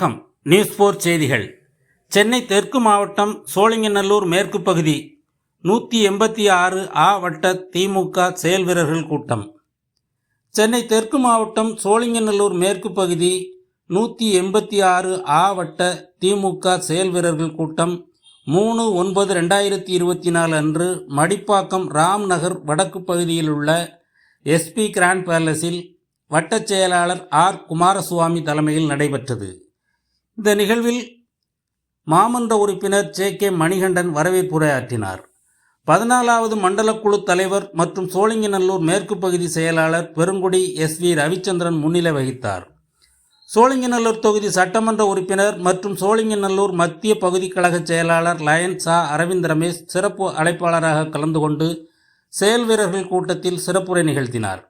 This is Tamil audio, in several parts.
வணக்கம். நியூஸ் போர் செய்திகள். சென்னை தெற்கு மாவட்டம் சோழிங்கநல்லூர் மேற்கு பகுதி நூற்றி எண்பத்தி ஆறு ஆ வட்ட திமுக செயல் வீரர்கள் கூட்டம். சென்னை தெற்கு மாவட்டம் சோழிங்கநல்லூர் மேற்கு பகுதி நூற்றி எண்பத்தி ஆறு ஆ வட்ட திமுக செயல் வீரர்கள் கூட்டம் மூணு ஒன்பது ரெண்டாயிரத்தி இருபத்தி நாலு அன்று மடிப்பாக்கம் ராம் நகர் வடக்கு பகுதியில் உள்ள எஸ்பி கிராண்ட் பேலஸில் வட்டச் செயலாளர் ஆர் குமாரசுவாமி தலைமையில் நடைபெற்றது. இந்த நிகழ்வில் மாமன்ற உறுப்பினர் ஜே கே மணிகண்டன் வரவேற்புரையாற்றினார். பதினாலாவது மண்டல குழு தலைவர் மற்றும் சோழிங்கநல்லூர் மேற்கு பகுதி செயலாளர் பெருங்குடி எஸ் வி ரவிச்சந்திரன் முன்னிலை வகித்தார். சோழிங்கநல்லூர் தொகுதி சட்டமன்ற உறுப்பினர் மற்றும் சோழிங்கநல்லூர் மத்திய பகுதி கழக செயலாளர் லயன் சா. அரவிந்த் ரமேஷ் சிறப்பு அழைப்பாளராக கலந்து கொண்டு செயல் வீரர்கள் கூட்டத்தில் சிறப்புரை நிகழ்த்தினார்.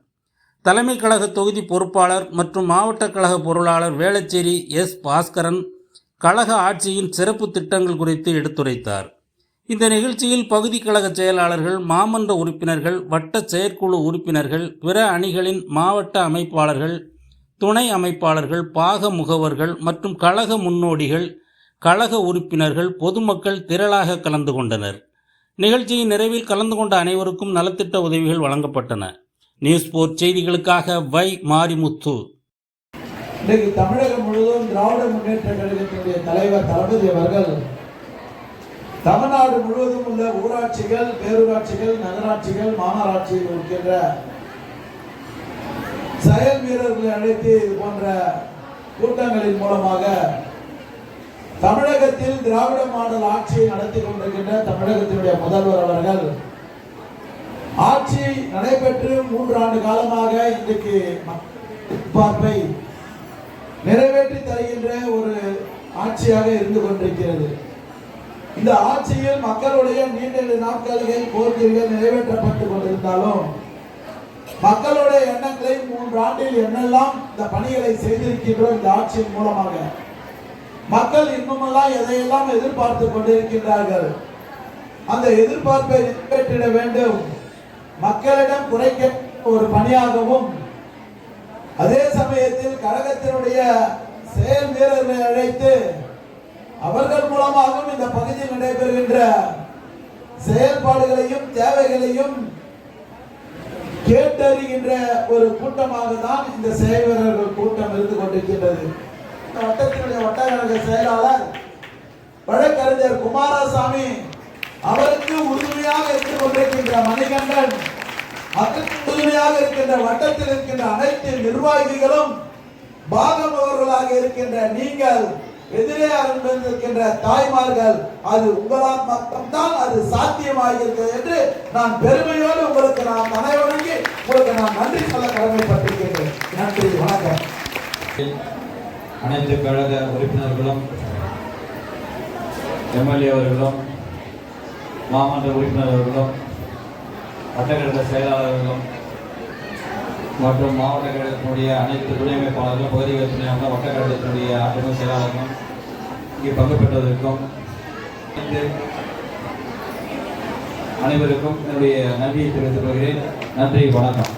தலைமை கழக தொகுதி பொறுப்பாளர் மற்றும் மாவட்ட கழக பொருளாளர் வேளச்சேரி எஸ் பாஸ்கரன் கழக ஆட்சியின் சிறப்பு திட்டங்கள் குறித்து எடுத்துரைத்தார். இந்த நிகழ்ச்சியில் பகுதி கழக செயலாளர்கள் மாமன்ற உறுப்பினர்கள் வட்ட செயற்குழு உறுப்பினர்கள் பிற அணிகளின் மாவட்ட அமைப்பாளர்கள் துணை அமைப்பாளர்கள் பாக முகவர்கள் மற்றும் கழக முன்னோடிகள் கழக உறுப்பினர்கள் பொதுமக்கள் திரளாக கலந்து கொண்டனர். நிகழ்ச்சியின் நிறைவில் கலந்து கொண்ட அனைவருக்கும் நலத்திட்ட உதவிகள் வழங்கப்பட்டன. நியூஸ் போர்ட் செய்திகளுக்காக வை மாரிமுத்து. இன்றைக்கு தமிழகம் முழுவதும் திராவிட முன்னேற்ற கழகத்தினுடைய தலைவர் தளபதி அவர்கள் தமிழ்நாடு முழுவதும் உள்ள ஊராட்சிகள் பேரூராட்சிகள் நகராட்சிகள் மாநகராட்சிகள் இருக்கின்ற செயல் வீரர்களை அழைத்து இது போன்ற கூட்டங்களின் மூலமாக தமிழகத்தில் திராவிட மாடல் ஆட்சியை நடத்தி கொண்டிருக்கின்ற தமிழகத்தினுடைய முதல்வர் அவர்கள் ஆட்சி நடைபெற்று மூன்று ஆண்டு காலமாக இன்றைக்கு பார்ப்பை நிறைவேற்றி தருகின்ற ஒரு ஆட்சியாக இருந்து கொண்டிருக்கிறது. இந்த ஆட்சியில் மக்களுடைய நீண்ட நாட்களில் கோரிக்கைகள் நிறைவேற்றப்பட்டு கொண்டிருந்தாலும் மக்களுடைய எண்ணங்களை மூன்று ஆண்டில் என்னெல்லாம் இந்த பணிகளை செய்திருக்கின்றோம் இந்த ஆட்சியின் மூலமாக மக்கள் இன்னுமெல்லாம் எதையெல்லாம் எதிர்பார்த்து கொண்டிருக்கின்றார்கள் அந்த எதிர்பார்ப்பை நிறைவேற்றிட வேண்டும். மக்களிடம் குறைக்க ஒரு பணியாகவும் அதே சமயத்தில் கழகத்தினுடைய செயல் வீரர்களை அழைத்து அவர்கள் மூலமாகவும் இந்த பகுதியில் நடைபெறுகின்ற செயல்பாடுகளையும் தேவைகளையும் கேட்டறிகின்ற ஒரு கூட்டமாக தான் இந்த செயல் வீரர்கள் கூட்டம் இருந்து கொண்டிருக்கின்றது. இந்த வட்டத்தினுடைய வட்டக்கழக செயலாளர் வழக்கறிஞர் குமாரசாமி அவருக்கு உறுதுணையாக இருந்து கொண்டிருக்கின்ற மணிகண்டன் அதற்கு உறுதுணையாக இருக்கின்ற வட்டத்தில் இருக்கின்ற அனைத்து நிர்வாகிகளும் பாகமுகர்களாக இருக்கின்ற நீங்கள் எதிரே இருக்கின்ற தாய்மார்கள் அது உங்களால் மட்டும்தான் அது சாத்தியமாகிறது என்று நான் பெருமையோடு உங்களுக்கு நான் மனை வணங்கி உங்களுக்கு நான் நன்றி சொல்ல கடமைப்பட்டிருக்கின்றேன். நன்றி வணக்கம். அனைத்து கழக உறுப்பினர்களும் எம்எல்ஏ அவர்களும் மாமன்ற உறுப்பினர் அவர்களும் வட்டக்கழக செயலாளர்களும் மற்றும் மாவட்ட கழகத்தினுடைய அனைத்து துணை அமைப்பாளர்களும் பகுதிகள் துணையாக வட்டக்கழகத்தினுடைய துணை செயலாளர்களும் இங்கே பங்கு பெற்றதற்கும் அனைவருக்கும் என்னுடைய நன்றியை தெரிவித்துக் கொள்கிறேன். நன்றி வணக்கம்.